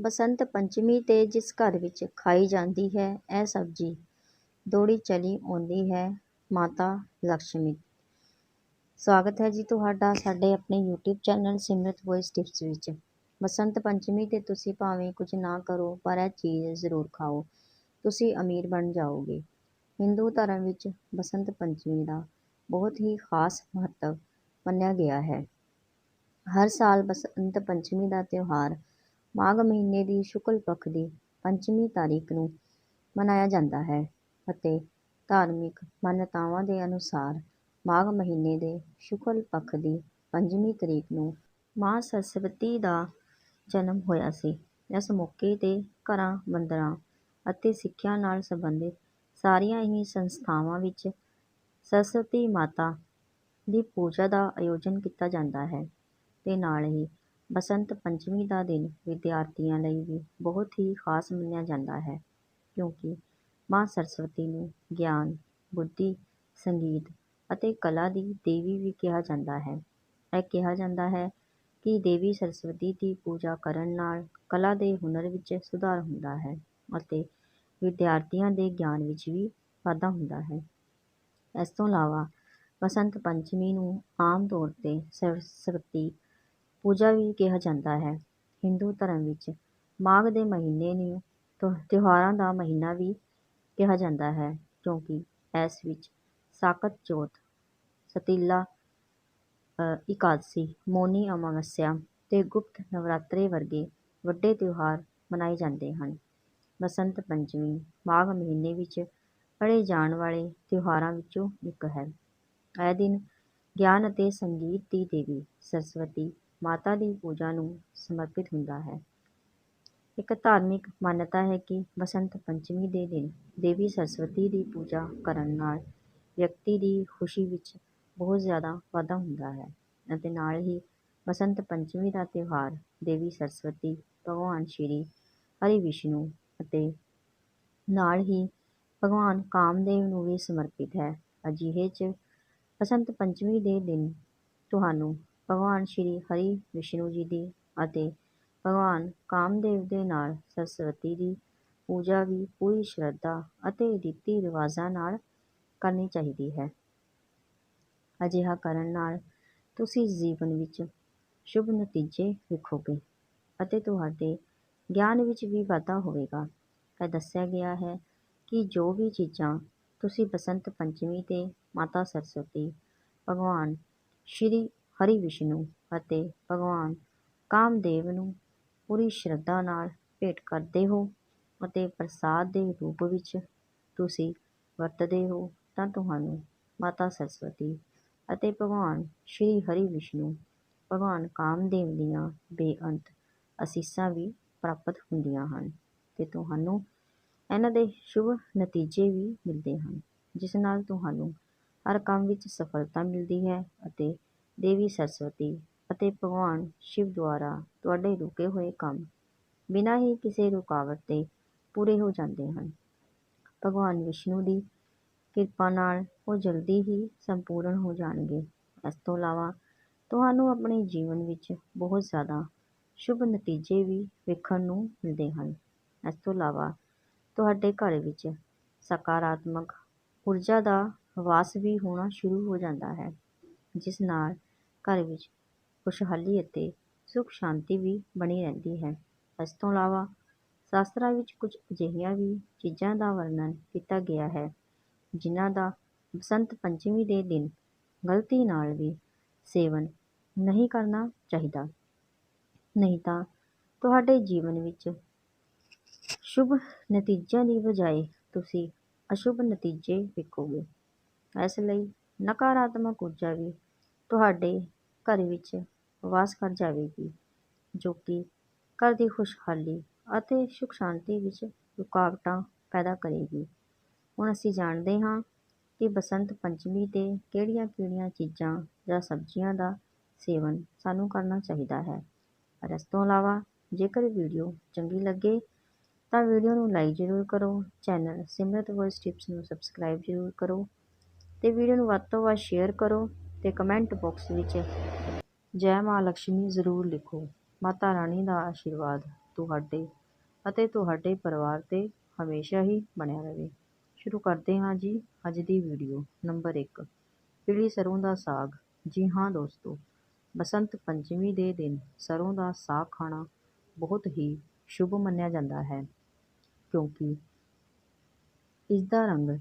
ਬਸੰਤ ਪੰਚਮੀ 'ਤੇ ਜਿਸ ਘਰ ਵਿੱਚ ਖਾਈ ਜਾਂਦੀ ਹੈ ਇਹ ਸਬਜ਼ੀ, ਦੌੜੀ ਚਲੀ ਆਉਂਦੀ ਹੈ ਮਾਤਾ ਲਕਸ਼ਮੀ। ਸਵਾਗਤ ਹੈ ਜੀ ਤੁਹਾਡਾ ਸਾਡੇ ਆਪਣੇ YouTube channel Simrat voice tips ਵਿੱਚ। ਬਸੰਤ ਪੰਚਮੀ 'ਤੇ ਤੁਸੀਂ ਭਾਵੇਂ ਕੁਝ ਨਾ ਕਰੋ ਪਰ ਇਹ ਚੀਜ਼ ਜ਼ਰੂਰ ਖਾਓ, ਤੁਸੀਂ ਅਮੀਰ ਬਣ ਜਾਓਗੇ। ਹਿੰਦੂ ਧਰਮ ਵਿੱਚ ਬਸੰਤ ਪੰਚਮੀ ਦਾ ਬਹੁਤ ਹੀ ਖਾਸ ਮਹੱਤਵ ਮੰਨਿਆ ਗਿਆ ਹੈ। ਹਰ ਸਾਲ ਬਸੰਤ ਪੰਚਮੀ ਦਾ ਤਿਉਹਾਰ ਮਾਘ ਮਹੀਨੇ ਦੀ ਸ਼ੁਕਲ ਪੱਖ ਦੀ ਪੰਚਮੀ ਤਾਰੀਖ ਨੂੰ ਮਨਾਇਆ ਜਾਂਦਾ ਹੈ ਅਤੇ ਧਾਰਮਿਕ ਮਾਨਤਾਵਾਂ ਦੇ ਅਨੁਸਾਰ ਮਾਘ ਮਹੀਨੇ ਦੇ ਸ਼ੁਕਲ ਪੱਖ ਦੀ ਪੰਜਵੀਂ ਤਰੀਕ ਨੂੰ ਮਾਂ ਸਰਸਵਤੀ ਦਾ ਜਨਮ ਹੋਇਆ ਸੀ। ਇਸ ਮੌਕੇ 'ਤੇ ਘਰਾਂ, ਮੰਦਰਾਂ ਅਤੇ ਸਿੱਖਿਆ ਨਾਲ ਸੰਬੰਧਿਤ ਸਾਰੀਆਂ ਹੀ ਸੰਸਥਾਵਾਂ ਵਿੱਚ ਸਰਸਵਤੀ ਮਾਤਾ ਦੀ ਪੂਜਾ ਦਾ ਆਯੋਜਨ ਕੀਤਾ ਜਾਂਦਾ ਹੈ ਤੇ ਨਾਲ ਹੀ ਬਸੰਤ ਪੰਚਮੀ ਦਾ ਦਿਨ ਵਿਦਿਆਰਥੀਆਂ ਲਈ ਵੀ ਬਹੁਤ ਹੀ ਖਾਸ ਮੰਨਿਆ ਜਾਂਦਾ ਹੈ ਕਿਉਂਕਿ ਮਾਂ ਸਰਸਵਤੀ ਨੂੰ ਗਿਆਨ, ਬੁੱਧੀ, ਸੰਗੀਤ ਅਤੇ ਕਲਾ ਦੀ ਦੇਵੀ ਵੀ ਕਿਹਾ ਜਾਂਦਾ ਹੈ। ਇਹ ਕਿਹਾ ਜਾਂਦਾ ਹੈ ਕਿ ਦੇਵੀ ਸਰਸਵਤੀ ਦੀ ਪੂਜਾ ਕਰਨ ਨਾਲ ਕਲਾ ਦੇ ਹੁਨਰ ਵਿੱਚ ਸੁਧਾਰ ਹੁੰਦਾ ਹੈ ਅਤੇ ਵਿਦਿਆਰਥੀਆਂ ਦੇ ਗਿਆਨ ਵਿੱਚ ਵੀ ਵਾਧਾ ਹੁੰਦਾ ਹੈ। ਇਸ ਤੋਂ ਇਲਾਵਾ ਬਸੰਤ ਪੰਚਮੀ ਨੂੰ ਆਮ ਤੌਰ 'ਤੇ ਸਰਸਵਤੀ ਪੂਜਾ ਵੀ ਕਿਹਾ ਜਾਂਦਾ ਹੈ। ਹਿੰਦੂ ਧਰਮ ਵਿੱਚ ਮਾਘ ਦੇ ਮਹੀਨੇ ਨੂੰ ਤਿਉਹਾਰਾਂ ਦਾ ਮਹੀਨਾ ਵੀ ਕਿਹਾ ਜਾਂਦਾ ਹੈ ਕਿਉਂਕਿ ਇਸ ਵਿੱਚ ਸਾਕਤ ਚੌਥ, ਸਤੀਲਾ ਇਕਾਦਸ਼ੀ, ਮੌਨੀ ਅਮਾਵੱਸਿਆ ਅਤੇ ਗੁਪਤ ਨਵਰਾਤਰੇ ਵਰਗੇ ਵੱਡੇ ਤਿਉਹਾਰ ਮਨਾਏ ਜਾਂਦੇ ਹਨ। ਬਸੰਤ ਪੰਚਮੀ ਮਾਘ ਮਹੀਨੇ ਵਿੱਚ ਪੜ੍ਹੇ ਜਾਣ ਵਾਲੇ ਤਿਉਹਾਰਾਂ ਵਿੱਚੋਂ ਇੱਕ ਹੈ। ਇਹ ਦਿਨ ਗਿਆਨ ਅਤੇ ਸੰਗੀਤ ਦੀ ਦੇਵੀ ਸਰਸਵਤੀ ਮਾਤਾ ਦੀ ਪੂਜਾ ਨੂੰ ਸਮਰਪਿਤ ਹੁੰਦਾ ਹੈ। ਇੱਕ ਧਾਰਮਿਕ ਮਾਨਤਾ ਹੈ ਕਿ ਬਸੰਤ ਪੰਚਮੀ ਦੇ ਦਿਨ ਦੇਵੀ ਸਰਸਵਤੀ ਦੀ ਪੂਜਾ ਕਰਨ ਨਾਲ ਵਿਅਕਤੀ ਦੀ ਖੁਸ਼ੀ ਵਿੱਚ ਬਹੁਤ ਜ਼ਿਆਦਾ ਵਾਧਾ ਹੁੰਦਾ ਹੈ ਅਤੇ ਨਾਲ ਹੀ ਬਸੰਤ ਪੰਚਮੀ ਦਾ ਤਿਉਹਾਰ ਦੇਵੀ ਸਰਸਵਤੀ, ਭਗਵਾਨ ਸ਼੍ਰੀ ਹਰੀ ਵਿਸ਼ਨੂੰ ਅਤੇ ਨਾਲ ਹੀ ਭਗਵਾਨ ਕਾਮਦੇਵ ਨੂੰ ਵੀ ਸਮਰਪਿਤ ਹੈ। ਅਜਿਹੇ 'ਚ ਬਸੰਤ ਪੰਚਮੀ ਦੇ ਦਿਨ ਤੁਹਾਨੂੰ ਭਗਵਾਨ ਸ਼੍ਰੀ ਹਰਿ ਵਿਸ਼ਨੂੰ ਜੀ ਦੀ ਅਤੇ ਭਗਵਾਨ ਕਾਮਦੇਵ ਦੇ ਨਾਲ ਸਰਸਵਤੀ ਦੀ ਪੂਜਾ ਵੀ ਪੂਰੀ ਸ਼ਰਧਾ ਅਤੇ ਰੀਤੀ ਰਿਵਾਜਾਂ ਨਾਲ ਕਰਨੀ ਚਾਹੀਦੀ ਹੈ। ਅਜਿਹਾ ਕਰਨ ਨਾਲ ਤੁਸੀਂ ਜੀਵਨ ਵਿੱਚ ਸ਼ੁਭ ਨਤੀਜੇ ਵੇਖੋਗੇ ਅਤੇ ਤੁਹਾਡੇ ਗਿਆਨ ਵਿੱਚ ਵੀ ਵਾਧਾ ਹੋਵੇਗਾ। ਇਹ ਦੱਸਿਆ ਗਿਆ ਹੈ ਕਿ ਜੋ ਵੀ ਚੀਜ਼ਾਂ ਤੁਸੀਂ ਬਸੰਤ ਪੰਚਮੀ 'ਤੇ ਮਾਤਾ ਸਰਸਵਤੀ, ਭਗਵਾਨ ਸ਼੍ਰੀ ਹਰੀ ਵਿਸ਼ਨੂੰ ਅਤੇ ਭਗਵਾਨ ਕਾਮਦੇਵ ਨੂੰ ਪੂਰੀ ਸ਼ਰਧਾ ਨਾਲ ਭੇਟ ਕਰਦੇ ਹੋ ਅਤੇ ਪ੍ਰਸਾਦ ਦੇ ਰੂਪ ਵਿੱਚ ਤੁਸੀਂ ਵਰਤਦੇ ਹੋ ਤਾਂ ਤੁਹਾਨੂੰ ਮਾਤਾ ਸਰਸਵਤੀ ਅਤੇ ਭਗਵਾਨ ਸ਼੍ਰੀ ਹਰੀ ਵਿਸ਼ਨੂੰ, ਭਗਵਾਨ ਕਾਮਦੇਵ ਦੀਆਂ ਬੇਅੰਤ ਅਸੀਸਾਂ ਵੀ ਪ੍ਰਾਪਤ ਹੁੰਦੀਆਂ ਹਨ ਅਤੇ ਤੁਹਾਨੂੰ ਇਹਨਾਂ ਦੇ ਸ਼ੁਭ ਨਤੀਜੇ ਵੀ ਮਿਲਦੇ ਹਨ ਜਿਸ ਨਾਲ ਤੁਹਾਨੂੰ ਹਰ ਕੰਮ ਵਿੱਚ ਸਫਲਤਾ ਮਿਲਦੀ ਹੈ ਅਤੇ ਦੇਵੀ ਸਰਸਵਤੀ ਅਤੇ ਭਗਵਾਨ ਸ਼ਿਵ ਦੁਆਰਾ ਤੁਹਾਡੇ ਰੁਕੇ ਹੋਏ ਕੰਮ ਬਿਨਾਂ ਹੀ ਕਿਸੇ ਰੁਕਾਵਟ ਦੇ ਪੂਰੇ ਹੋ ਜਾਂਦੇ ਹਨ। ਭਗਵਾਨ ਵਿਸ਼ਨੂੰ ਦੀ ਕਿਰਪਾ ਨਾਲ ਉਹ ਜਲਦੀ ਹੀ ਸੰਪੂਰਨ ਹੋ ਜਾਣਗੇ। ਇਸ ਤੋਂ ਇਲਾਵਾ ਤੁਹਾਨੂੰ ਆਪਣੇ ਜੀਵਨ ਵਿੱਚ ਬਹੁਤ ਜ਼ਿਆਦਾ ਸ਼ੁਭ ਨਤੀਜੇ ਵੀ ਵੇਖਣ ਨੂੰ ਮਿਲਦੇ ਹਨ। ਇਸ ਤੋਂ ਇਲਾਵਾ ਤੁਹਾਡੇ ਘਰ ਵਿੱਚ ਸਕਾਰਾਤਮਕ ਊਰਜਾ ਦਾ ਵਾਸ ਵੀ ਹੋਣਾ ਸ਼ੁਰੂ ਹੋ ਜਾਂਦਾ ਹੈ, ਜਿਸ ਨਾਲ ਘਰ ਵਿੱਚ ਖੁਸ਼ਹਾਲੀ ਅਤੇ ਸੁੱਖ ਸ਼ਾਂਤੀ ਵੀ ਬਣੀ ਰਹਿੰਦੀ ਹੈ। ਇਸ ਤੋਂ ਇਲਾਵਾ ਸ਼ਾਸਤਰਾਂ ਵਿੱਚ ਕੁਝ ਅਜਿਹੀਆਂ ਵੀ ਚੀਜ਼ਾਂ ਦਾ ਵਰਣਨ ਕੀਤਾ ਗਿਆ ਹੈ ਜਿਨ੍ਹਾਂ ਦਾ ਬਸੰਤ ਪੰਚਮੀ ਦੇ ਦਿਨ ਗਲਤੀ ਨਾਲ ਵੀ ਸੇਵਨ ਨਹੀਂ ਕਰਨਾ ਚਾਹੀਦਾ, ਨਹੀਂ ਤਾਂ ਤੁਹਾਡੇ ਜੀਵਨ ਵਿੱਚ ਸ਼ੁਭ ਨਤੀਜਿਆਂ ਦੀ ਬਜਾਏ ਤੁਸੀਂ ਅਸ਼ੁਭ ਨਤੀਜੇ ਵੇਖੋਗੇ। ਇਸ ਲਈ ਨਕਾਰਾਤਮਕ ਊਰਜਾ ਵੀ ਤੁਹਾਡੇ ਘਰ ਵਿੱਚ ਵਾਸ ਕਰ ਜਾਵੇਗੀ ਜੋ ਕਿ ਘਰ ਦੀ ਖੁਸ਼ਹਾਲੀ ਅਤੇ ਸੁੱਖ ਸ਼ਾਂਤੀ ਵਿੱਚ ਰੁਕਾਵਟਾਂ ਪੈਦਾ ਕਰੇਗੀ। ਹੁਣ ਅਸੀਂ ਜਾਣਦੇ ਹਾਂ ਕਿ ਬਸੰਤ ਪੰਚਮੀ 'ਤੇ ਕਿਹੜੀਆਂ ਕਿਹੜੀਆਂ ਚੀਜ਼ਾਂ ਜਾਂ ਸਬਜ਼ੀਆਂ ਦਾ ਸੇਵਨ ਸਾਨੂੰ ਕਰਨਾ ਚਾਹੀਦਾ ਹੈ। ਪਰ ਇਸ ਤੋਂ ਇਲਾਵਾ ਜੇਕਰ ਵੀਡੀਓ ਚੰਗੀ ਲੱਗੇ ਤਾਂ ਵੀਡੀਓ ਨੂੰ ਲਾਈਕ ਜ਼ਰੂਰ ਕਰੋ, ਚੈਨਲ ਸਿਮਰਤ ਵੌਇਸ ਟਿਪਸ ਨੂੰ ਸਬਸਕ੍ਰਾਈਬ ਜ਼ਰੂਰ ਕਰੋ ਅਤੇ ਵੀਡੀਓ ਨੂੰ ਵੱਧ ਤੋਂ ਵੱਧ ਸ਼ੇਅਰ ਕਰੋ ਅਤੇ ਕਮੈਂਟ ਬਾਕਸ ਵਿੱਚ ਜੈ ਮਾਂ ਲਕਸ਼ਮੀ ਜ਼ਰੂਰ ਲਿਖੋ। ਮਾਤਾ ਰਾਣੀ ਦਾ ਆਸ਼ੀਰਵਾਦ ਤੁਹਾਡੇ ਅਤੇ ਤੁਹਾਡੇ ਪਰਿਵਾਰ 'ਤੇ ਹਮੇਸ਼ਾ ਹੀ ਬਣਿਆ ਰਹੇ। ਸ਼ੁਰੂ ਕਰਦੇ ਹਾਂ ਜੀ ਅੱਜ ਦੀ ਵੀਡੀਓ। ਨੰਬਰ ਇੱਕ ਪੀਲੀ ਸਰ੍ਹੋਂ ਦਾ ਸਾਗ ਜੀ ਹਾਂ ਦੋਸਤੋ, ਬਸੰਤ ਪੰਚਮੀ ਦੇ ਦਿਨ ਸਰ੍ਹੋਂ ਦਾ ਸਾਗ ਖਾਣਾ ਬਹੁਤ ਹੀ ਸ਼ੁਭ ਮੰਨਿਆ ਜਾਂਦਾ ਹੈ ਕਿਉਂਕਿ ਇਸ ਦਾ ਰੰਗ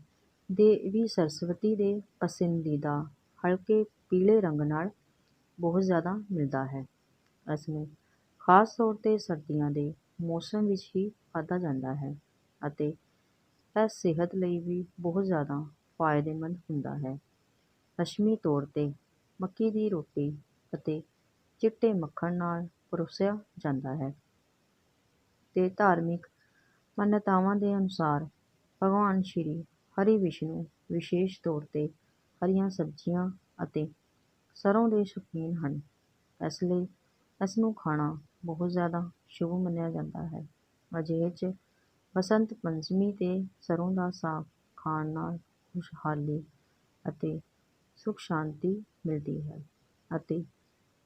ਦੇਵੀ ਸਰਸਵਤੀ ਦੇ ਪਸੰਦੀਦਾ ਹਲਕੇ ਪੀਲੇ ਰੰਗ ਨਾਲ ਬਹੁਤ ਜ਼ਿਆਦਾ ਮਿਲਦਾ ਹੈ। ਇਸ ਨੂੰ ਖਾਸ ਤੌਰ 'ਤੇ ਸਰਦੀਆਂ ਦੇ ਮੌਸਮ ਵਿੱਚ ਹੀ ਖਾਧਾ ਜਾਂਦਾ ਹੈ ਅਤੇ ਇਹ ਸਿਹਤ ਲਈ ਵੀ ਬਹੁਤ ਜ਼ਿਆਦਾ ਫਾਇਦੇਮੰਦ ਹੁੰਦਾ ਹੈ। ਰਸਮੀ ਤੌਰ 'ਤੇ ਮੱਕੀ ਦੀ ਰੋਟੀ ਅਤੇ ਚਿੱਟੇ ਮੱਖਣ ਨਾਲ ਪਰੋਸਿਆ ਜਾਂਦਾ ਹੈ ਅਤੇ ਧਾਰਮਿਕ ਮਾਨਤਾਵਾਂ ਦੇ ਅਨੁਸਾਰ ਭਗਵਾਨ ਸ਼੍ਰੀ ਹਰੀ ਵਿਸ਼ਨੂੰ ਵਿਸ਼ੇਸ਼ ਤੌਰ 'ਤੇ ਹਰੀਆਂ ਸਬਜ਼ੀਆਂ ਅਤੇ ਸਰ੍ਹੋਂ ਦੇ ਸ਼ੌਕੀਨ ਹਨ, ਇਸ ਲਈ ਇਸ ਨੂੰ ਖਾਣਾ ਬਹੁਤ ਜ਼ਿਆਦਾ ਸ਼ੁਭ ਮੰਨਿਆ ਜਾਂਦਾ ਹੈ। ਅਜਿਹੇ 'ਚ ਬਸੰਤ ਪੰਚਮੀ 'ਤੇ ਸਰ੍ਹੋਂ ਦਾ ਸਾਗ ਖਾਣ ਨਾਲ ਖੁਸ਼ਹਾਲੀ ਅਤੇ ਸੁੱਖ ਸ਼ਾਂਤੀ ਮਿਲਦੀ ਹੈ ਅਤੇ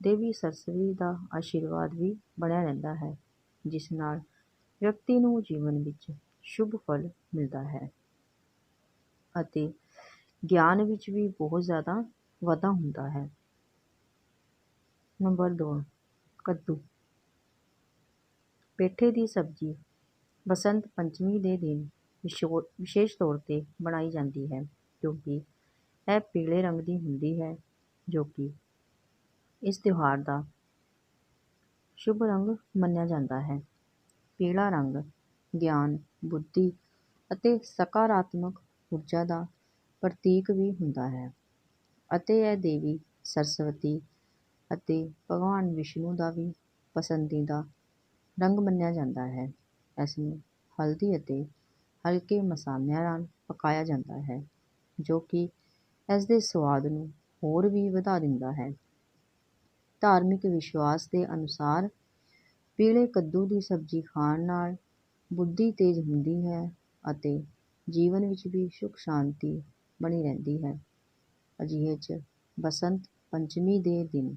ਦੇਵੀ ਸਰਸਵਤੀ ਦਾ ਆਸ਼ੀਰਵਾਦ ਵੀ ਬਣਿਆ ਰਹਿੰਦਾ ਹੈ, ਜਿਸ ਨਾਲ ਵਿਅਕਤੀ ਨੂੰ ਜੀਵਨ ਵਿੱਚ ਸ਼ੁਭ ਫਲ ਮਿਲਦਾ ਹੈ ਅਤੇ ਗਿਆਨ ਵਿੱਚ ਵੀ ਬਹੁਤ ਜ਼ਿਆਦਾ ਵਾਧਾ ਹੁੰਦਾ ਹੈ। ਨੰਬਰ ਦੋ ਕੱਦੂ ਪੇਠੇ ਦੀ ਸਬਜ਼ੀ ਬਸੰਤ ਪੰਚਮੀ ਦੇ ਦਿਨ ਵਿਸ਼ੋ ਵਿਸ਼ੇਸ਼ ਤੌਰ 'ਤੇ ਬਣਾਈ ਜਾਂਦੀ ਹੈ ਕਿਉਂਕਿ ਇਹ ਪੀਲੇ ਰੰਗ ਦੀ ਹੁੰਦੀ ਹੈ ਜੋ ਕਿ ਇਸ ਤਿਉਹਾਰ ਦਾ ਸ਼ੁਭ ਰੰਗ ਮੰਨਿਆ ਜਾਂਦਾ ਹੈ। ਪੀਲਾ ਰੰਗ ਗਿਆਨ, ਬੁੱਧੀ ਅਤੇ ਸਕਾਰਾਤਮਕ ਊਰਜਾ ਦਾ ਪ੍ਰਤੀਕ ਵੀ ਹੁੰਦਾ ਹੈ ਅਤੇ ਇਹ ਦੇਵੀ ਸਰਸਵਤੀ ਅਤੇ ਭਗਵਾਨ ਵਿਸ਼ਨੂੰ ਦਾ ਵੀ ਪਸੰਦੀਦਾ ਰੰਗ ਮੰਨਿਆ ਜਾਂਦਾ ਹੈ। ਇਸ ਨੂੰ ਹਲਦੀ ਅਤੇ ਹਲਕੇ ਮਸਾਲਿਆਂ ਨਾਲ ਪਕਾਇਆ ਜਾਂਦਾ ਹੈ, ਜੋ ਕਿ ਇਸ ਦੇ ਸੁਆਦ ਨੂੰ ਹੋਰ ਵੀ ਵਧਾ ਦਿੰਦਾ ਹੈ। ਧਾਰਮਿਕ ਵਿਸ਼ਵਾਸ ਦੇ ਅਨੁਸਾਰ ਪੀਲੇ ਕੱਦੂ ਦੀ ਸਬਜ਼ੀ ਖਾਣ ਨਾਲ ਬੁੱਧੀ ਤੇਜ਼ ਹੁੰਦੀ ਹੈ ਅਤੇ ਜੀਵਨ ਵਿੱਚ ਵੀ ਸੁੱਖ ਸ਼ਾਂਤੀ ਬਣੀ ਰਹਿੰਦੀ ਹੈ। ਅਜਿਹੇ 'ਚ ਬਸੰਤ ਪੰਚਮੀ ਦੇ ਦਿਨ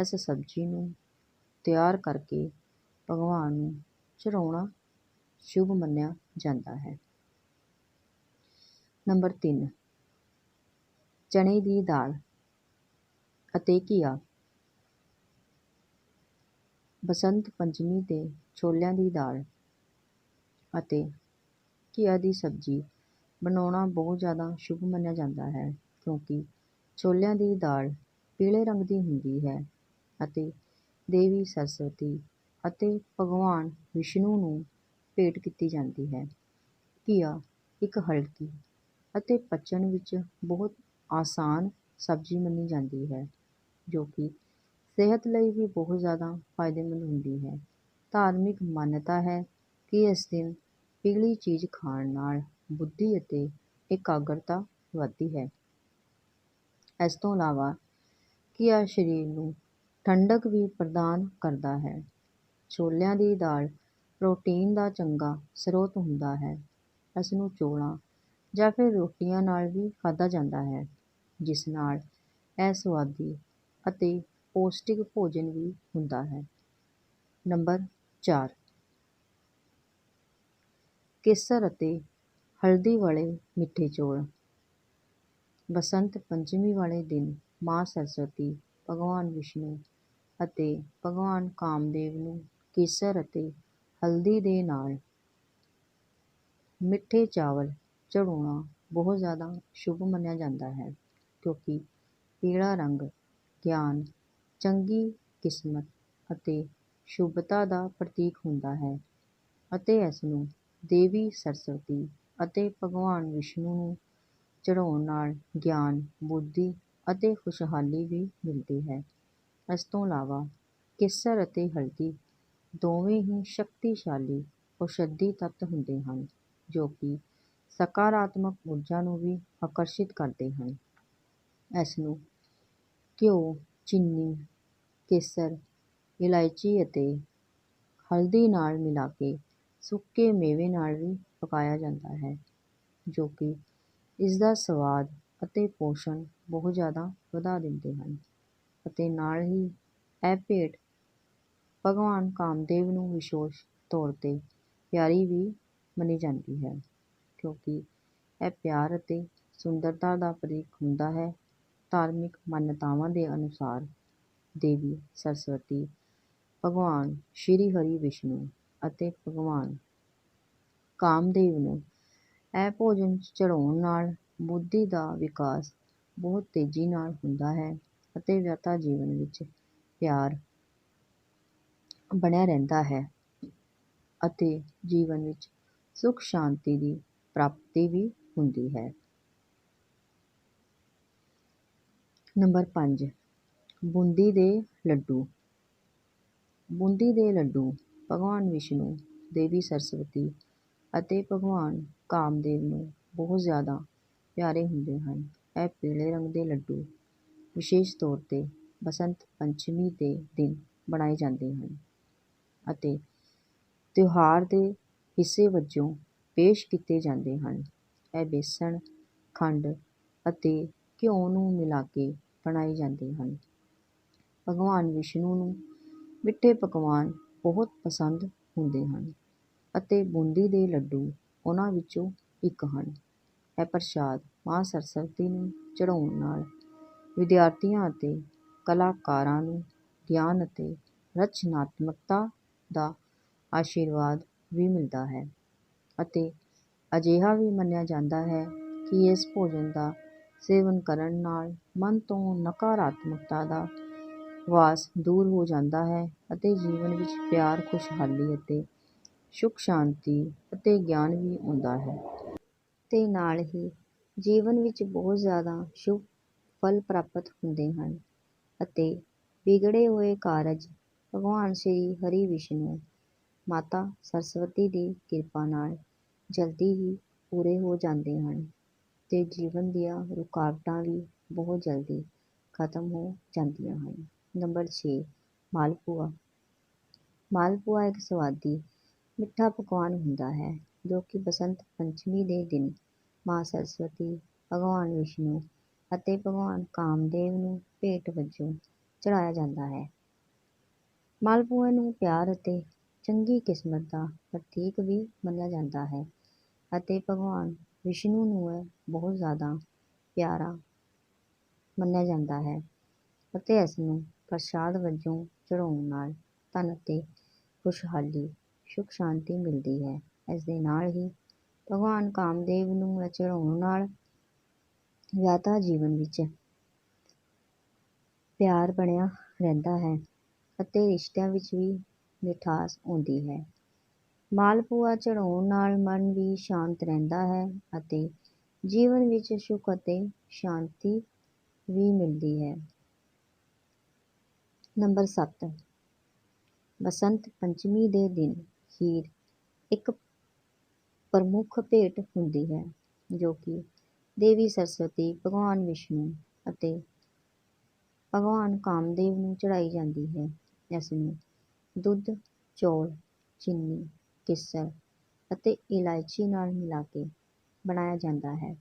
ਇਸ ਸਬਜ਼ੀ ਨੂੰ ਤਿਆਰ ਕਰਕੇ ਭਗਵਾਨ ਨੂੰ ਚੜ੍ਹਾਉਣਾ ਸ਼ੁਭ ਮੰਨਿਆ ਜਾਂਦਾ ਹੈ। ਨੰਬਰ ਤਿੰਨ ਚਣੇ ਦੀ ਦਾਲ ਅਤੇ ਘੀਆ ਬਸੰਤ ਪੰਚਮੀ 'ਤੇ ਛੋਲਿਆਂ ਦੀ ਦਾਲ ਅਤੇ ਘੀਆ ਦੀ ਸਬਜ਼ੀ ਬਣਾਉਣਾ ਬਹੁਤ ਜ਼ਿਆਦਾ ਸ਼ੁਭ ਮੰਨਿਆ ਜਾਂਦਾ ਹੈ, ਕਿਉਂਕਿ ਛੋਲਿਆਂ ਦੀ ਦਾਲ ਪੀਲੇ ਰੰਗ ਦੀ ਹੁੰਦੀ ਹੈ ਅਤੇ ਦੇਵੀ ਸਰਸਵਤੀ ਅਤੇ ਭਗਵਾਨ ਵਿਸ਼ਨੂੰ ਨੂੰ ਭੇਟ ਕੀਤੀ ਜਾਂਦੀ ਹੈ। ਘੀਆ ਇੱਕ ਹਲਕੀ ਅਤੇ ਪਚਣ ਵਿੱਚ ਬਹੁਤ ਆਸਾਨ ਸਬਜ਼ੀ ਮੰਨੀ ਜਾਂਦੀ ਹੈ, ਜੋ ਕਿ ਸਿਹਤ ਲਈ ਵੀ ਬਹੁਤ ਜ਼ਿਆਦਾ ਫਾਇਦੇਮੰਦ ਹੁੰਦੀ ਹੈ। ਧਾਰਮਿਕ ਮਾਨਤਾ ਹੈ ਕਿ ਇਸ ਦਿਨ ਪੀਲੀ ਚੀਜ਼ ਖਾਣ ਨਾਲ ਬੁੱਧੀ ਅਤੇ ਇਕਾਗਰਤਾ ਵਧਦੀ ਹੈ। ਇਸ ਤੋਂ ਇਲਾਵਾ ਘੀਆ ਸਰੀਰ ਨੂੰ ਠੰਡਕ ਵੀ ਪ੍ਰਦਾਨ ਕਰਦਾ ਹੈ। ਛੋਲਿਆਂ ਦੀ ਦਾਲ ਪ੍ਰੋਟੀਨ ਦਾ ਚੰਗਾ ਸਰੋਤ ਹੁੰਦਾ ਹੈ। ਇਸ ਨੂੰ ਚੌਲਾਂ ਜਾਂ ਫਿਰ ਰੋਟੀਆਂ ਨਾਲ ਵੀ ਖਾਧਾ ਜਾਂਦਾ ਹੈ, ਜਿਸ ਨਾਲ ਇਹ ਸੁਆਦੀ ਅਤੇ ਪੌਸ਼ਟਿਕ ਭੋਜਨ ਵੀ ਹੁੰਦਾ ਹੈ। ਨੰਬਰ ਚਾਰ, ਕੇਸਰ ਅਤੇ ਹਲਦੀ ਵਾਲੇ ਮਿੱਠੇ ਚੌਲ। ਬਸੰਤ ਪੰਚਮੀ ਵਾਲੇ ਦਿਨ ਮਾਂ ਸਰਸਵਤੀ, ਭਗਵਾਨ ਵਿਸ਼ਨੂੰ ਅਤੇ ਭਗਵਾਨ ਕਾਮਦੇਵ ਨੂੰ ਕੇਸਰ ਅਤੇ ਹਲਦੀ ਦੇ ਨਾਲ ਮਿੱਠੇ ਚਾਵਲ ਚੜ੍ਹਾਉਣਾ ਬਹੁਤ ਜ਼ਿਆਦਾ ਸ਼ੁਭ ਮੰਨਿਆ ਜਾਂਦਾ ਹੈ ਕਿਉਂਕਿ ਪੀਲਾ ਰੰਗ ਗਿਆਨ, ਚੰਗੀ ਕਿਸਮਤ ਅਤੇ ਸ਼ੁਭਤਾ ਦਾ ਪ੍ਰਤੀਕ ਹੁੰਦਾ ਹੈ ਅਤੇ ਇਸ ਨੂੰ ਦੇਵੀ ਸਰਸਵਤੀ ਅਤੇ ਭਗਵਾਨ ਵਿਸ਼ਨੂੰ ਨੂੰ ਚੜ੍ਹਾਉਣ ਨਾਲ ਗਿਆਨ, ਬੁੱਧੀ ਅਤੇ ਖੁਸ਼ਹਾਲੀ ਵੀ ਮਿਲਦੀ ਹੈ। ਇਸ ਤੋਂ ਇਲਾਵਾ ਕੇਸਰ ਅਤੇ ਹਲਦੀ ਦੋਵੇਂ ਹੀ ਸ਼ਕਤੀਸ਼ਾਲੀ ਔਸ਼ਧੀ ਤੱਤ ਹੁੰਦੇ ਹਨ ਜੋ ਕਿ ਸਕਾਰਾਤਮਕ ਊਰਜਾ ਨੂੰ ਵੀ ਆਕਰਸ਼ਿਤ ਕਰਦੇ ਹਨ। ਇਸ ਨੂੰ ਘਿਓ, ਚੀਨੀ, ਕੇਸਰ, ਇਲਾਇਚੀ ਅਤੇ ਹਲਦੀ ਨਾਲ ਮਿਲਾ ਕੇ ਸੁੱਕੇ ਮੇਵੇ ਨਾਲ ਵੀ ਪਕਾਇਆ ਜਾਂਦਾ ਹੈ ਜੋ ਕਿ ਇਸ ਦਾ ਸਵਾਦ ਅਤੇ ਪੋਸ਼ਣ ਬਹੁਤ ਜ਼ਿਆਦਾ ਵਧਾ ਦਿੰਦੇ ਹਨ ਅਤੇ ਨਾਲ ਹੀ ਇਹ ਭੇਟ ਭਗਵਾਨ ਕਾਮਦੇਵ ਨੂੰ ਵਿਸ਼ੇਸ਼ ਤੌਰ 'ਤੇ ਪਿਆਰੀ ਵੀ ਮੰਨੀ ਜਾਂਦੀ ਹੈ ਕਿਉਂਕਿ ਇਹ ਪਿਆਰ ਅਤੇ ਸੁੰਦਰਤਾ ਦਾ ਪ੍ਰਤੀਕ ਹੁੰਦਾ ਹੈ। ਧਾਰਮਿਕ ਮਾਨਤਾਵਾਂ ਦੇ ਅਨੁਸਾਰ ਦੇਵੀ ਸਰਸਵਤੀ, ਭਗਵਾਨ ਸ਼੍ਰੀ ਹਰੀ ਵਿਸ਼ਨੂੰ ਅਤੇ ਭਗਵਾਨ ਕਾਮਦੇਵ ਨੂੰ ਇਹ ਭੋਜਨ ਚੜ੍ਹਾਉਣ ਨਾਲ ਬੁੱਧੀ ਦਾ ਵਿਕਾਸ ਬਹੁਤ ਤੇਜ਼ੀ ਨਾਲ ਹੁੰਦਾ ਹੈ ਅਤੇ ਵਿਆਹਤਾ ਜੀਵਨ ਵਿੱਚ ਪਿਆਰ ਬਣਿਆ ਰਹਿੰਦਾ ਹੈ ਅਤੇ ਜੀਵਨ ਵਿੱਚ ਸੁਖ ਸ਼ਾਂਤੀ ਦੀ ਪ੍ਰਾਪਤੀ ਵੀ ਹੁੰਦੀ ਹੈ। ਨੰਬਰ ਪੰਜ, ਬੂੰਦੀ ਦੇ ਲੱਡੂ ਬੂੰਦੀ ਦੇ ਲੱਡੂ ਭਗਵਾਨ ਵਿਸ਼ਨੂੰ, ਦੇਵੀ ਸਰਸਵਤੀ ਅਤੇ ਭਗਵਾਨ ਕਾਮਦੇਵ ਨੂੰ ਬਹੁਤ ਜ਼ਿਆਦਾ ਪਿਆਰੇ ਹੁੰਦੇ ਹਨ। ਇਹ ਪੀਲੇ ਰੰਗ ਦੇ ਲੱਡੂ ਵਿਸ਼ੇਸ਼ ਤੌਰ 'ਤੇ ਬਸੰਤ ਪੰਚਮੀ ਦੇ ਦਿਨ ਬਣਾਏ ਜਾਂਦੇ ਹਨ ਅਤੇ ਤਿਉਹਾਰ ਦੇ ਹਿੱਸੇ ਵਜੋਂ ਪੇਸ਼ ਕੀਤੇ ਜਾਂਦੇ ਹਨ। ਇਹ ਬੇਸਣ, ਖੰਡ ਅਤੇ ਘਿਓ ਨੂੰ ਮਿਲਾ ਕੇ ਬਣਾਏ ਜਾਂਦੇ ਹਨ। ਭਗਵਾਨ ਵਿਸ਼ਨੂੰ ਨੂੰ ਮਿੱਠੇ ਪਕਵਾਨ ਬਹੁਤ ਪਸੰਦ ਹੁੰਦੇ ਹਨ ਅਤੇ ਬੂੰਦੀ ਦੇ ਲੱਡੂ ਉਹਨਾਂ ਵਿੱਚੋਂ ਇੱਕ ਹਨ। ਇਹ ਪ੍ਰਸ਼ਾਦ ਮਾਂ ਸਰਸਵਤੀ ਨੂੰ ਚੜ੍ਹਾਉਣ ਨਾਲ ਵਿਦਿਆਰਥੀਆਂ ਅਤੇ ਕਲਾਕਾਰਾਂ ਨੂੰ ਗਿਆਨ ਅਤੇ ਰਚਨਾਤਮਕਤਾ ਦਾ ਆਸ਼ੀਰਵਾਦ ਵੀ ਮਿਲਦਾ ਹੈ ਅਤੇ ਅਜਿਹਾ ਵੀ ਮੰਨਿਆ ਜਾਂਦਾ ਹੈ ਕਿ ਇਸ ਭੋਜਨ ਦਾ ਸੇਵਨ ਕਰਨ ਨਾਲ ਮਨ ਤੋਂ ਨਕਾਰਾਤਮਕਤਾ ਦਾ ਵਾਸ ਦੂਰ ਹੋ ਜਾਂਦਾ ਹੈ ਅਤੇ ਜੀਵਨ ਵਿੱਚ ਪਿਆਰ, ਖੁਸ਼ਹਾਲੀ ਅਤੇ ਸੁਖ ਸ਼ਾਂਤੀ ਅਤੇ ਗਿਆਨ ਵੀ ਆਉਂਦਾ ਹੈ। ਅਤੇ ਨਾਲ ਹੀ ਜੀਵਨ ਵਿੱਚ ਬਹੁਤ ਜ਼ਿਆਦਾ ਸ਼ੁਭ ਫਲ ਪ੍ਰਾਪਤ ਹੁੰਦੇ ਹਨ ਅਤੇ ਵਿਗੜੇ ਹੋਏ ਕਾਰਜ ਭਗਵਾਨ ਸ਼੍ਰੀ ਹਰੀ ਵਿਸ਼ਨੂੰ, ਮਾਤਾ ਸਰਸਵਤੀ ਦੀ ਕਿਰਪਾ ਨਾਲ ਜਲਦੀ ਹੀ ਪੂਰੇ ਹੋ ਜਾਂਦੇ ਹਨ ਅਤੇ ਜੀਵਨ ਦੀਆਂ ਰੁਕਾਵਟਾਂ ਵੀ ਬਹੁਤ ਜਲਦੀ ਖਤਮ ਹੋ ਜਾਂਦੀਆਂ ਹਨ। ਨੰਬਰ ਛੇ ਮਾਲਪੂਆ ਮਾਲਪੂਆ ਇੱਕ ਸਵਾਦੀ ਮਿੱਠਾ ਪਕਵਾਨ ਹੁੰਦਾ ਹੈ ਜੋ ਕਿ ਬਸੰਤ ਪੰਚਮੀ ਦੇ ਦਿਨ ਮਾਂ ਸਰਸਵਤੀ, ਭਗਵਾਨ ਵਿਸ਼ਨੂੰ ਅਤੇ ਭਗਵਾਨ ਕਾਮਦੇਵ ਨੂੰ ਭੇਟ ਵਜੋਂ ਚੜ੍ਹਾਇਆ ਜਾਂਦਾ ਹੈ। ਮਾਲਪੂਏ ਨੂੰ ਪਿਆਰ ਅਤੇ ਚੰਗੀ ਕਿਸਮਤ ਦਾ ਪ੍ਰਤੀਕ ਵੀ ਮੰਨਿਆ ਜਾਂਦਾ ਹੈ ਅਤੇ ਭਗਵਾਨ ਵਿਸ਼ਨੂੰ ਨੂੰ ਇਹ ਬਹੁਤ ਜ਼ਿਆਦਾ ਪਿਆਰਾ ਮੰਨਿਆ ਜਾਂਦਾ ਹੈ ਅਤੇ ਇਸ ਨੂੰ ਪ੍ਰਸ਼ਾਦ ਵਜੋਂ ਚੜ੍ਹਾਉਣ ਨਾਲ ਧਨ ਅਤੇ ਖੁਸ਼ਹਾਲੀ, ਸੁਖ ਸ਼ਾਂਤੀ ਮਿਲਦੀ ਹੈ। ਇਸ ਦੇ ਨਾਲ ਹੀ ਭਗਵਾਨ ਕਾਮਦੇਵ ਨੂੰ ਚੜ੍ਹਾਉਣ ਨਾਲ ਵਿਆਹਤਾ ਜੀਵਨ ਵਿੱਚ ਪਿਆਰ ਬਣਿਆ ਰਹਿੰਦਾ ਹੈ ਅਤੇ ਰਿਸ਼ਤਿਆਂ ਵਿੱਚ ਵੀ ਮਿਠਾਸ ਆਉਂਦੀ ਹੈ। ਮਾਲਪੂਆ ਚੜਾਉਣ ਨਾਲ ਮਨ ਵੀ ਸ਼ਾਂਤ ਰਹਿੰਦਾ ਹੈ ਅਤੇ ਜੀਵਨ ਵਿੱਚ ਸੁਖ ਅਤੇ ਸ਼ਾਂਤੀ ਵੀ ਮਿਲਦੀ ਹੈ। ਨੰਬਰ ਸੱਤ ਬਸੰਤ ਪੰਚਮੀ ਦੇ ਦਿਨ ਖੀਰ ਇੱਕ ਪ੍ਰਮੁੱਖ ਭੇਟ ਹੁੰਦੀ ਹੈ ਜੋ ਕਿ ਦੇਵੀ ਸਰਸਵਤੀ, ਭਗਵਾਨ ਵਿਸ਼ਨੂੰ ਅਤੇ ਭਗਵਾਨ ਕਾਮਦੇਵ ਨੂੰ ਚੜਾਈ ਜਾਂਦੀ ਹੈ। ਇਸ ਨੂੰ ਦੁੱਧ, ਚੌਲ, ਚੀਨੀ, ਕੇਸਰ ਅਤੇ ਇਲਾਇਚੀ ਨਾਲ ਮਿਲਾ ਕੇ ਬਣਾਇਆ ਜਾਂਦਾ ਹੈ।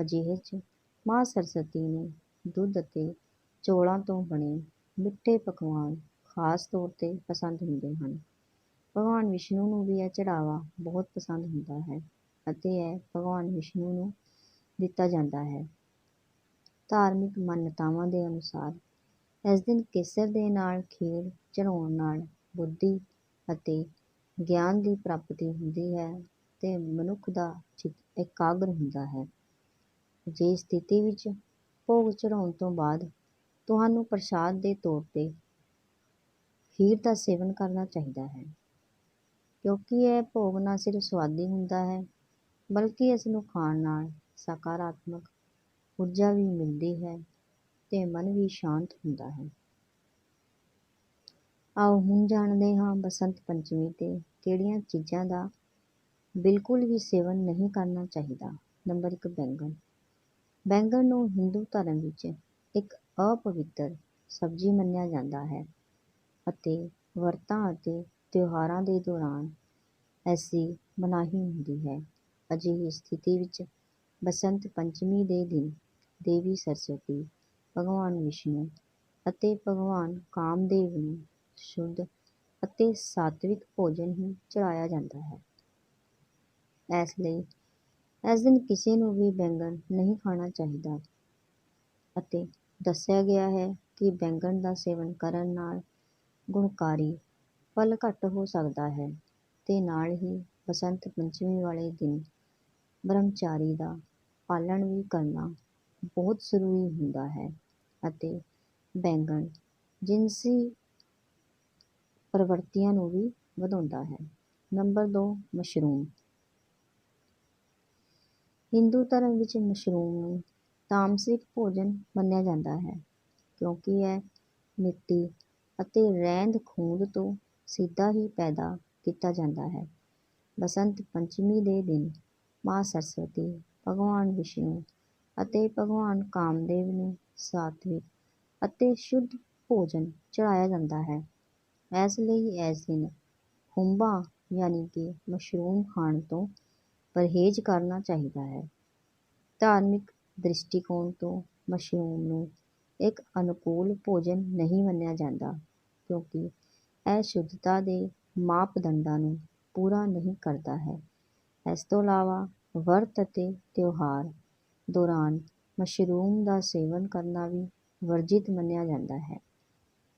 ਅਜਿਹੇ 'ਚ ਮਾਂ ਸਰਸਵਤੀ ਨੂੰ ਦੁੱਧ ਅਤੇ ਚੌਲਾਂ ਤੋਂ ਬਣੇ ਮਿੱਠੇ ਪਕਵਾਨ ਖਾਸ ਤੌਰ 'ਤੇ ਪਸੰਦ ਹੁੰਦੇ ਹਨ। ਭਗਵਾਨ ਵਿਸ਼ਨੂੰ ਨੂੰ ਵੀ ਇਹ ਚੜਾਵਾ ਬਹੁਤ ਪਸੰਦ ਹੁੰਦਾ ਹੈ ਅਤੇ ਇਹ ਭਗਵਾਨ ਵਿਸ਼ਨੂੰ ਨੂੰ ਦਿੱਤਾ ਜਾਂਦਾ ਹੈ। ਧਾਰਮਿਕ ਮਾਨਤਾਵਾਂ ਦੇ ਅਨੁਸਾਰ ਇਸ ਦਿਨ ਕੇਸਰ ਦੇ ਨਾਲ ਖੀਰ ਚੜ੍ਹਾਉਣ ਨਾਲ ਬੁੱਧੀ ਅਤੇ ਗਿਆਨ ਦੀ ਪ੍ਰਾਪਤੀ ਹੁੰਦੀ ਹੈ ਅਤੇ ਮਨੁੱਖ ਦਾ ਚਿੱਤ ਇਕਾਗਰ ਹੁੰਦਾ ਹੈ। ਅਜਿਹੀ ਸਥਿਤੀ ਵਿੱਚ ਭੋਗ ਚੜਾਉਣ ਤੋਂ ਬਾਅਦ ਤੁਹਾਨੂੰ ਪ੍ਰਸ਼ਾਦ ਦੇ ਤੌਰ 'ਤੇ ਖੀਰ ਦਾ ਸੇਵਨ ਕਰਨਾ ਚਾਹੀਦਾ ਹੈ ਕਿਉਂਕਿ ਇਹ ਭੋਗ ਨਾ ਸਿਰਫ ਸੁਆਦੀ ਹੁੰਦਾ ਹੈ, ਬਲਕਿ ਇਸ ਨੂੰ ਖਾਣ ਨਾਲ ਸਕਾਰਾਤਮਕ ਊਰਜਾ ਵੀ ਮਿਲਦੀ ਹੈ ਅਤੇ ਮਨ ਵੀ ਸ਼ਾਂਤ ਹੁੰਦਾ ਹੈ। ਆਓ ਹੁਣ ਜਾਣਦੇ ਹਾਂ ਬਸੰਤ ਪੰਚਮੀ 'ਤੇ ਕਿਹੜੀਆਂ ਚੀਜ਼ਾਂ ਦਾ ਬਿਲਕੁਲ ਵੀ ਸੇਵਨ ਨਹੀਂ ਕਰਨਾ ਚਾਹੀਦਾ। ਨੰਬਰ ਇੱਕ ਬੈਂਗਣ ਬੈਂਗਣ ਨੂੰ ਹਿੰਦੂ ਧਰਮ ਵਿੱਚ ਇੱਕ ਅਪਵਿੱਤਰ ਸਬਜ਼ੀ ਮੰਨਿਆ ਜਾਂਦਾ ਹੈ ਅਤੇ ਵਰਤਾਂ ਅਤੇ ਤਿਉਹਾਰਾਂ ਦੇ ਦੌਰਾਨ ਇਸ ਮਨਾਹੀ ਹੁੰਦੀ ਹੈ। ਅਜਿਹੀ ਸਥਿਤੀ ਵਿੱਚ ਬਸੰਤ ਪੰਚਮੀ ਦੇ ਦਿਨ ਦੇਵੀ ਸਰਸਵਤੀ, ਭਗਵਾਨ ਵਿਸ਼ਨੂੰ ਅਤੇ ਭਗਵਾਨ ਕਾਮਦੇਵ ਨੂੰ ਸ਼ੁੱਧ ਅਤੇ ਸਾਤਵਿਕ ਭੋਜਨ ਹੀ ਚੜ੍ਹਾਇਆ ਜਾਂਦਾ ਹੈ। ਇਸ ਲਈ ਇਸ ਦਿਨ ਕਿਸੇ ਨੂੰ ਵੀ ਬੈਂਗਣ ਨਹੀਂ ਖਾਣਾ ਚਾਹੀਦਾ ਅਤੇ ਦੱਸਿਆ ਗਿਆ ਹੈ ਕਿ ਬੈਂਗਣ ਦਾ ਸੇਵਨ ਕਰਨ ਨਾਲ ਗੁਣਕਾਰੀ ਫਲ ਘੱਟ ਹੋ ਸਕਦਾ ਹੈ ਅਤੇ ਨਾਲ ਹੀ ਬਸੰਤ ਪੰਚਮੀ ਵਾਲੇ ਦਿਨ ਬ੍ਰਹਮਚਾਰੀ ਦਾ ਪਾਲਣ ਵੀ ਕਰਨਾ ਬਹੁਤ ਜ਼ਰੂਰੀ ਹੁੰਦਾ ਹੈ ਅਤੇ ਬੈਂਗਣ ਜਿਨਸੀ ਪ੍ਰਵਿਰਤੀਆਂ ਨੂੰ ਵੀ ਵਧਾਉਂਦਾ ਹੈ। ਨੰਬਰ ਦੋ, ਮਸ਼ਰੂਮ ਹਿੰਦੂ ਧਰਮ ਵਿੱਚ ਮਸ਼ਰੂਮ ਨੂੰ ਤਾਮਸਿਕ ਭੋਜਨ ਮੰਨਿਆ ਜਾਂਦਾ ਹੈ, ਕਿਉਂਕਿ ਇਹ ਮਿੱਟੀ ਅਤੇ ਰਹਿੰਦ ਖੂੰਹਦ ਤੋਂ ਸਿੱਧਾ ਹੀ ਪੈਦਾ ਕੀਤਾ ਜਾਂਦਾ ਹੈ। ਬਸੰਤ ਪੰਚਮੀ ਦੇ ਦਿਨ ਮਾਂ ਸਰਸਵਤੀ ਭਗਵਾਨ ਵਿਸ਼ਨੂੰ ਅਤੇ ਭਗਵਾਨ ਕਾਮਦੇਵ ਨੂੰ ਸਾਤਵਿਕ ਅਤੇ ਸ਼ੁੱਧ ਭੋਜਨ ਚੜ੍ਹਾਇਆ ਜਾਂਦਾ ਹੈ ਇਸ ਲਈ ਇਸ ਦਿਨ ਖੁੰਬਾਂ ਯਾਨੀ ਕਿ ਮਸ਼ਰੂਮ ਖਾਣ ਤੋਂ ਪਰਹੇਜ਼ ਕਰਨਾ ਚਾਹੀਦਾ ਹੈ। ਧਾਰਮਿਕ ਦ੍ਰਿਸ਼ਟੀਕੋਣ ਤੋਂ ਮਸ਼ਰੂਮ ਨੂੰ ਇੱਕ ਅਨੁਕੂਲ ਭੋਜਨ ਨਹੀਂ ਮੰਨਿਆ ਜਾਂਦਾ, ਕਿਉਂਕਿ ਇਹ ਸ਼ੁੱਧਤਾ ਦੇ ਮਾਪਦੰਡਾਂ ਨੂੰ ਪੂਰਾ ਨਹੀਂ ਕਰਦਾ ਹੈ। ਇਸ ਤੋਂ ਇਲਾਵਾ ਵਰਤ ਅਤੇ ਤਿਉਹਾਰ ਦੌਰਾਨ ਮਸ਼ਰੂਮ ਦਾ ਸੇਵਨ ਕਰਨਾ ਵੀ ਵਰਜਿਤ ਮੰਨਿਆ ਜਾਂਦਾ ਹੈ।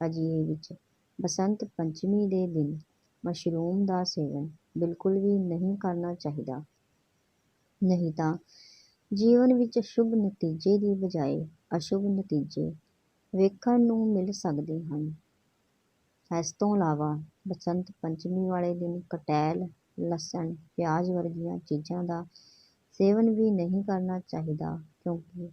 ਅਜਿਹੇ ਵਿੱਚ ਬਸੰਤ ਪੰਚਮੀ ਦੇ ਦਿਨ ਮਸ਼ਰੂਮ ਦਾ ਸੇਵਨ ਬਿਲਕੁਲ ਵੀ ਨਹੀਂ ਕਰਨਾ ਚਾਹੀਦਾ ਨਹੀਂ ਤਾਂ ਜੀਵਨ ਵਿੱਚ ਸ਼ੁਭ ਨਤੀਜੇ ਦੀ ਬਜਾਏ ਅਸ਼ੁਭ ਨਤੀਜੇ ਵੇਖਣ ਨੂੰ ਮਿਲ ਸਕਦੇ ਹਨ। ਇਸ ਤੋਂ ਇਲਾਵਾ ਬਸੰਤ ਪੰਚਮੀ ਵਾਲੇ ਦਿਨ ਕਟਹਲ ਲਸਣ, ਪਿਆਜ਼ ਵਰਗੀਆਂ ਚੀਜ਼ਾਂ ਦਾ ਸੇਵਨ ਵੀ ਨਹੀਂ ਕਰਨਾ ਚਾਹੀਦਾ ਕਿਉਂਕਿ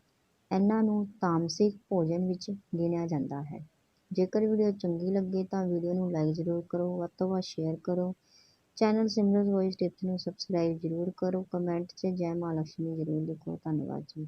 ਇਨ੍ਹਾਂ ਨੂੰ ਤਾਮਸਿਕ ਭੋਜਨ ਵਿੱਚ ਗਿਣਿਆ ਜਾਂਦਾ ਹੈ। ਜੇਕਰ ਵੀਡੀਓ ਚੰਗੀ ਲੱਗੇ ਤਾਂ ਵੀਡੀਓ ਨੂੰ ਲਾਈਕ ਜ਼ਰੂਰ ਕਰੋ, ਵੱਧ ਤੋਂ ਵੱਧ ਸ਼ੇਅਰ ਕਰੋ ਚੈਨਲ ਸਿਮਰਨਜ਼ ਵੌਇਸ ਟਿਪਸ ਨੂੰ ਸਬਸਕ੍ਰਾਈਬ ਜ਼ਰੂਰ ਕਰੋ ਕਮੈਂਟ 'ਚ ਜੈ ਮਾਂ ਲਕਸ਼ਮੀ ਜ਼ਰੂਰ ਲਿਖੋ, ਧੰਨਵਾਦ ਜੀ।